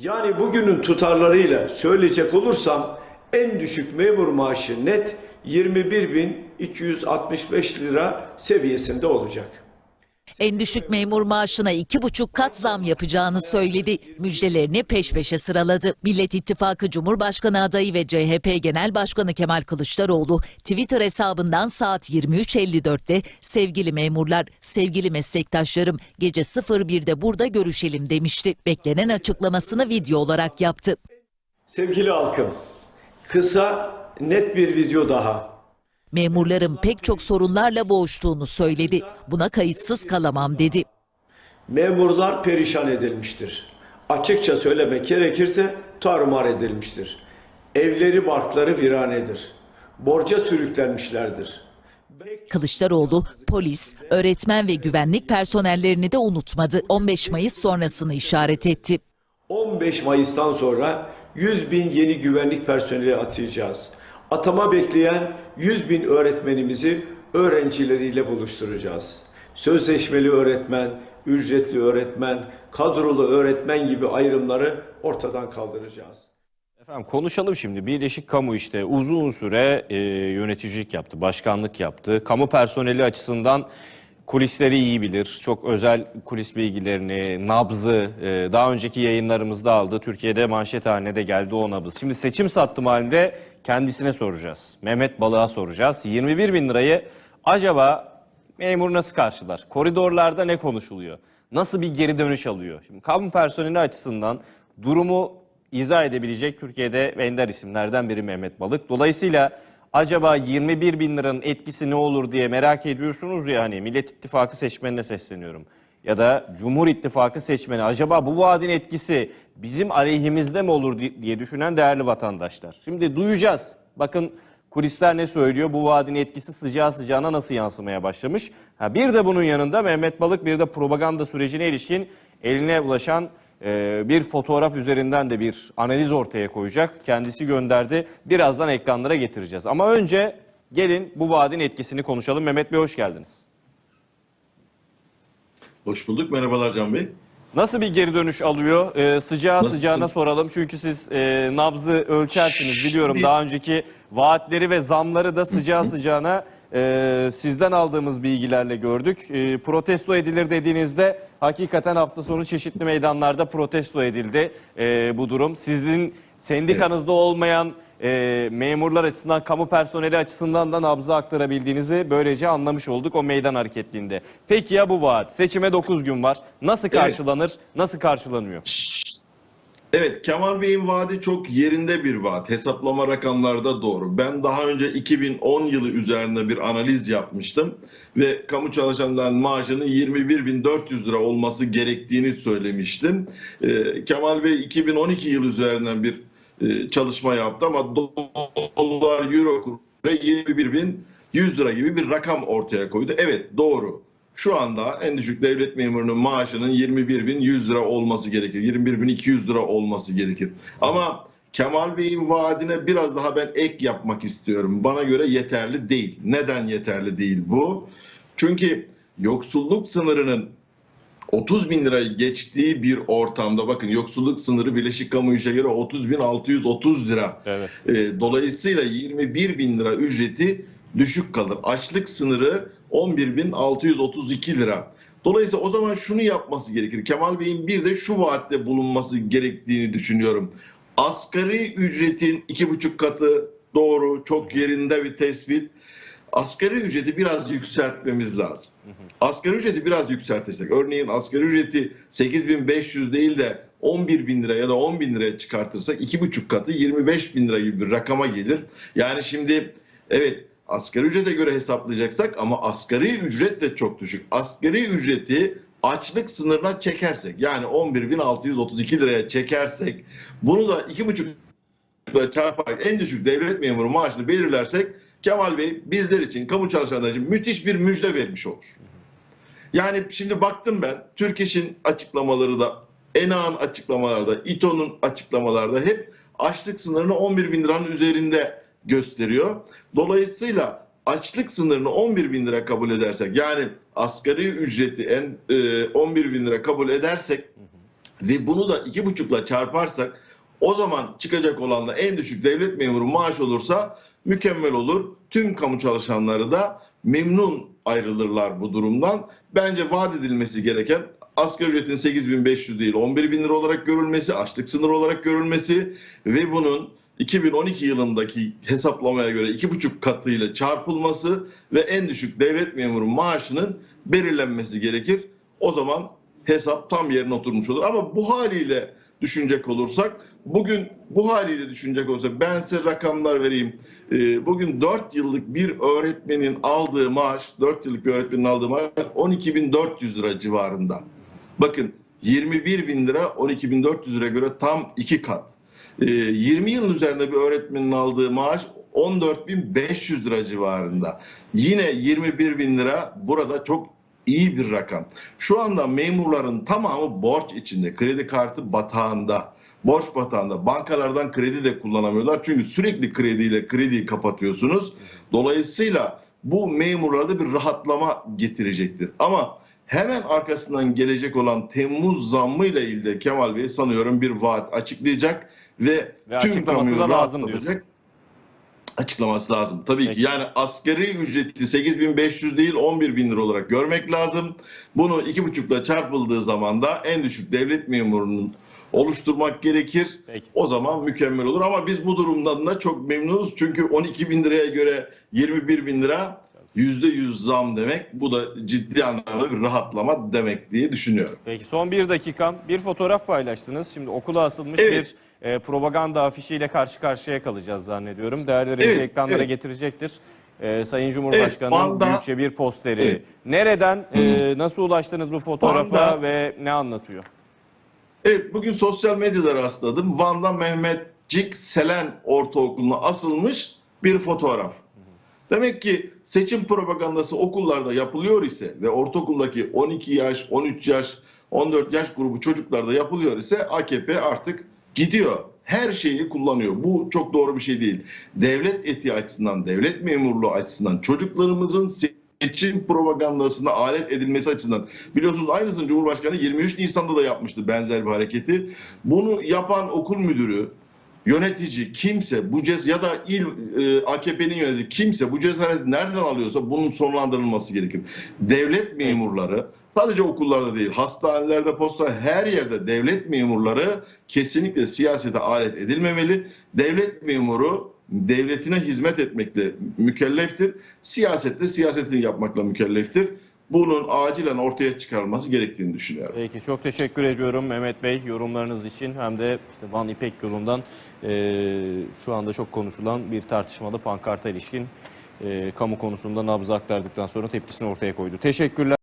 Yani bugünün tutarlarıyla söyleyecek olursam en düşük memur maaşı net 21.265 lira seviyesinde olacak. En düşük memur maaşına iki buçuk kat zam yapacağını söyledi. Müjdelerini peş peşe sıraladı. Millet İttifakı Cumhurbaşkanı adayı ve CHP Genel Başkanı Kemal Kılıçdaroğlu Twitter hesabından saat 23.54'te sevgili memurlar, sevgili meslektaşlarım gece 01'de burada görüşelim demişti. Beklenen açıklamasını video olarak yaptı. Sevgili halkım, kısa net bir video daha. Memurların pek çok sorunlarla boğuştuğunu söyledi. Buna kayıtsız kalamam dedi. Memurlar perişan edilmiştir. Açıkça söylemek gerekirse tarumar edilmiştir. Evleri barkları viranedir. Borca sürüklenmişlerdir. Kılıçdaroğlu polis, öğretmen ve güvenlik personellerini de unutmadı. 15 Mayıs sonrasını işaret etti. 15 Mayıs'tan sonra 100 bin yeni güvenlik personeli atayacağız. Atama bekleyen 100 bin öğretmenimizi öğrencileriyle buluşturacağız. Sözleşmeli öğretmen, ücretli öğretmen, kadrolu öğretmen gibi ayrımları ortadan kaldıracağız. Efendim konuşalım şimdi. Birleşik Kamu işte uzun süre e, yöneticilik yaptı, başkanlık yaptı. Kamu personeli açısından kulisleri iyi bilir. Çok özel kulis bilgilerini, nabzı e, daha önceki yayınlarımızda aldı. Türkiye'de manşet haline de geldi o nabız. Şimdi seçim sattım halinde kendisine soracağız. Mehmet Balık'a soracağız. 21 bin lirayı acaba memur nasıl karşılar? Koridorlarda ne konuşuluyor? Nasıl bir geri dönüş alıyor? Şimdi kamu personeli açısından durumu izah edebilecek Türkiye'de ender isimlerden biri Mehmet Balık. Dolayısıyla acaba 21 bin liranın etkisi ne olur diye merak ediyorsunuz ya hani Millet İttifakı seçmenine sesleniyorum. Ya da Cumhur İttifakı seçmeni acaba bu vaadin etkisi bizim aleyhimizde mi olur di- diye düşünen değerli vatandaşlar. Şimdi duyacağız. Bakın kulisler ne söylüyor? Bu vaadin etkisi sıcağı sıcağına nasıl yansımaya başlamış? Ha, bir de bunun yanında Mehmet Balık bir de propaganda sürecine ilişkin eline ulaşan ee, bir fotoğraf üzerinden de bir analiz ortaya koyacak. Kendisi gönderdi. Birazdan ekranlara getireceğiz. Ama önce gelin bu vaadin etkisini konuşalım. Mehmet Bey hoş geldiniz. Hoş bulduk. Merhabalar Can Bey. Nasıl bir geri dönüş alıyor? Ee, sıcağı Nasıl- sıcağına soralım. Çünkü siz e, nabzı ölçersiniz biliyorum. Daha önceki vaatleri ve zamları da sıcağı sıcağına e, sizden aldığımız bilgilerle gördük. E, protesto edilir dediğinizde hakikaten hafta sonu çeşitli meydanlarda protesto edildi e, bu durum. Sizin sendikanızda olmayan e, memurlar açısından, kamu personeli açısından da nabzı aktarabildiğinizi böylece anlamış olduk o meydan hareketliğinde. Peki ya bu vaat? Seçime 9 gün var. Nasıl karşılanır, nasıl karşılanıyor? Evet Kemal Bey'in vaadi çok yerinde bir vaat. Hesaplama rakamlarda doğru. Ben daha önce 2010 yılı üzerinde bir analiz yapmıştım ve kamu çalışanlarının maaşının 21.400 lira olması gerektiğini söylemiştim. Ee, Kemal Bey 2012 yılı üzerinden bir e, çalışma yaptı ama dolar euro kuru 21.100 lira gibi bir rakam ortaya koydu. Evet doğru. Şu anda en düşük devlet memurunun maaşının 21.100 lira olması gerekir. 21.200 lira olması gerekir. Ama Kemal Bey'in vaadine biraz daha ben ek yapmak istiyorum. Bana göre yeterli değil. Neden yeterli değil bu? Çünkü yoksulluk sınırının 30 bin lirayı geçtiği bir ortamda bakın yoksulluk sınırı Birleşik Kamu İşe göre 30 bin 630 lira. Evet. E, dolayısıyla 21 bin lira ücreti düşük kalır. Açlık sınırı 11.632 lira. Dolayısıyla o zaman şunu yapması gerekir. Kemal Bey'in bir de şu vaatte bulunması gerektiğini düşünüyorum. Asgari ücretin iki buçuk katı doğru, çok yerinde bir tespit. Asgari ücreti biraz yükseltmemiz lazım. Asgari ücreti biraz yükseltirsek, örneğin asgari ücreti 8500 değil de 11 bin lira ya da 10 bin liraya çıkartırsak iki buçuk katı 25 bin lira gibi bir rakama gelir. Yani şimdi evet asgari ücrete göre hesaplayacaksak ama asgari ücret de çok düşük. Asgari ücreti açlık sınırına çekersek yani 11.632 liraya çekersek bunu da iki buçuk çarparak en düşük devlet memuru maaşını belirlersek Kemal Bey bizler için, kamu çalışanları için müthiş bir müjde vermiş olur. Yani şimdi baktım ben Türk İş'in açıklamaları da ENA'nın açıklamalarda, İTO'nun açıklamalarda hep açlık sınırını 11 bin liranın üzerinde gösteriyor. Dolayısıyla açlık sınırını 11 bin lira kabul edersek yani asgari ücreti en e, 11 bin lira kabul edersek ve bunu da iki buçukla çarparsak o zaman çıkacak olan da en düşük devlet memuru maaş olursa mükemmel olur. Tüm kamu çalışanları da memnun ayrılırlar bu durumdan. Bence vaat edilmesi gereken asgari ücretin 8500 değil 11.000 lira olarak görülmesi, açlık sınırı olarak görülmesi ve bunun 2012 yılındaki hesaplamaya göre 2,5 katıyla çarpılması ve en düşük devlet memuru maaşının belirlenmesi gerekir. O zaman hesap tam yerine oturmuş olur. Ama bu haliyle düşünecek olursak, bugün bu haliyle düşünecek olursak ben size rakamlar vereyim. Ee, Bugün 4 yıllık bir öğretmenin aldığı maaş, 4 yıllık bir öğretmenin aldığı maaş 12.400 lira civarında. Bakın 21 bin lira 12.400 lira göre tam iki kat. Ee, 20 yılın üzerinde bir öğretmenin aldığı maaş 14.500 lira civarında. Yine 21 bin lira burada çok iyi bir rakam. Şu anda memurların tamamı borç içinde, kredi kartı batağında, borç batağında. Bankalardan kredi de kullanamıyorlar çünkü sürekli krediyle krediyi kapatıyorsunuz. Dolayısıyla bu memurlarda bir rahatlama getirecektir. Ama hemen arkasından gelecek olan Temmuz zammıyla ilgili Kemal Bey sanıyorum bir vaat açıklayacak ve, Ve tüm kamuyu lazım diyorsunuz. açıklaması lazım. Tabii Peki. ki yani asgari ücreti 8500 değil 11 bin lira olarak görmek lazım. Bunu iki buçukla çarpıldığı zaman da en düşük devlet memurunun oluşturmak gerekir. Peki. O zaman mükemmel olur ama biz bu durumdan da çok memnunuz. Çünkü 12 bin liraya göre 21 bin lira %100 zam demek. Bu da ciddi anlamda bir rahatlama demek diye düşünüyorum. Peki son bir dakikam. Bir fotoğraf paylaştınız. Şimdi okula asılmış Evet. bir e, propaganda afişiyle karşı karşıya kalacağız zannediyorum. Değerli reji Evet, ekranlara evet. getirilecektir. E, Sayın Cumhurbaşkanı'nın Van'da- büyükçe bir posteri. Evet. Nereden, e, nasıl ulaştınız bu fotoğrafa Van'da- ve ne anlatıyor? Evet bugün sosyal medyada rastladım. Van'da Mehmetcik Selen Ortaokulu'na asılmış bir fotoğraf. Demek ki seçim propagandası okullarda yapılıyor ise ve ortaokuldaki 12 yaş, 13 yaş, 14 yaş grubu çocuklarda yapılıyor ise AKP artık gidiyor. Her şeyi kullanıyor. Bu çok doğru bir şey değil. Devlet etiği açısından, devlet memurluğu açısından çocuklarımızın seçim propagandasına alet edilmesi açısından biliyorsunuz aynısını Cumhurbaşkanı 23 Nisan'da da yapmıştı benzer bir hareketi. Bunu yapan okul müdürü, yönetici kimse bu cez ya da il e, AKP'nin yönetici kimse bu cesareti nereden alıyorsa bunun sonlandırılması gerekir. Devlet memurları sadece okullarda değil hastanelerde posta her yerde devlet memurları kesinlikle siyasete alet edilmemeli. Devlet memuru devletine hizmet etmekle mükelleftir. Siyasette siyasetini yapmakla mükelleftir. Bunun acilen ortaya çıkarılması gerektiğini düşünüyorum. Peki çok teşekkür ediyorum Mehmet Bey yorumlarınız için. Hem de işte Van İpek yolundan e, şu anda çok konuşulan bir tartışmalı pankarta ilişkin e, kamu konusunda nabzı aktardıktan sonra tepkisini ortaya koydu. Teşekkürler.